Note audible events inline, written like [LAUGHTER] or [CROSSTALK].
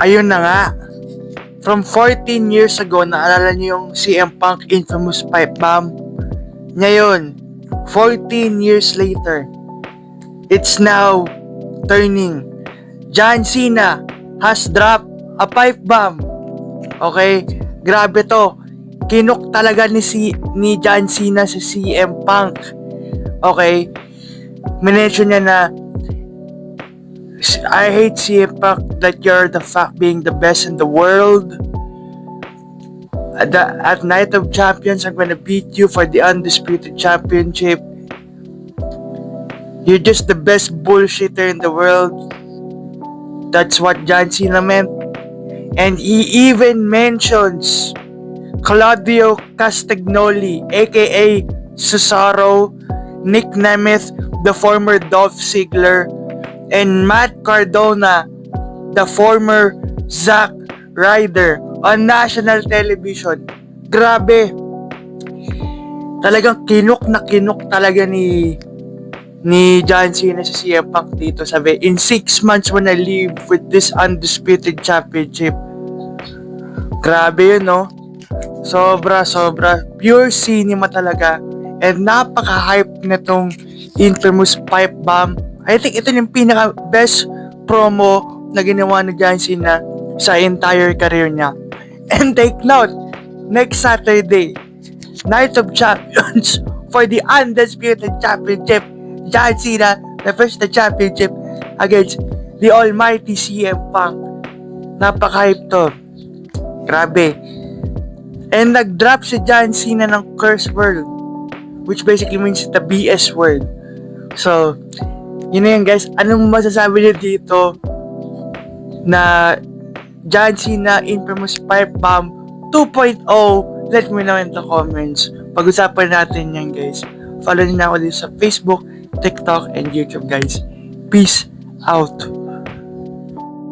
ayun na nga. From 14 years ago, naalala niyo yung CM Punk infamous pipe bomb? Ngayon, 14 years later, it's now turning. John Cena has dropped a pipe bomb. Okay? Grabe to. Kinok talaga ni si ni John Cena si CM Punk. Okay? Minention niya na I hate CM Punk that you're the fuck being the best in the world. At, the, at Night of Champions, I'm gonna beat you for the Undisputed Championship. You're just the best bullshitter in the world. That's what John Cena meant. And he even mentions Claudio Castagnoli, aka Cesaro, Nick Nemeth, the former Dolph Ziggler, and Matt Cardona, the former Zack Ryder on national television. Grabe. Talagang kinok na kinok talaga ni ni John Cena sa CM Punk dito. Sabi, in six months when I leave with this undisputed championship. Grabe yun, no? Sobra, sobra. Pure cinema talaga. And napaka-hype na tong infamous pipe bomb. I think ito yung pinaka-best promo na ginawa ni John Cena sa entire career niya. [LAUGHS] And take note, next Saturday, Night of Champions [LAUGHS] for the Undisputed Championship. John Cena defends the championship against the almighty CM Punk. Napaka-hype to. Grabe. And nag-drop si John Cena ng curse word which basically means the BS word. So, yun na yun guys. Anong masasabi niyo dito na John Cena Infamous Pipe Bomb 2.0? Let me know in the comments. Pag-usapan natin yan guys. Follow niyo na ako dito sa Facebook, TikTok, and YouTube guys. Peace out.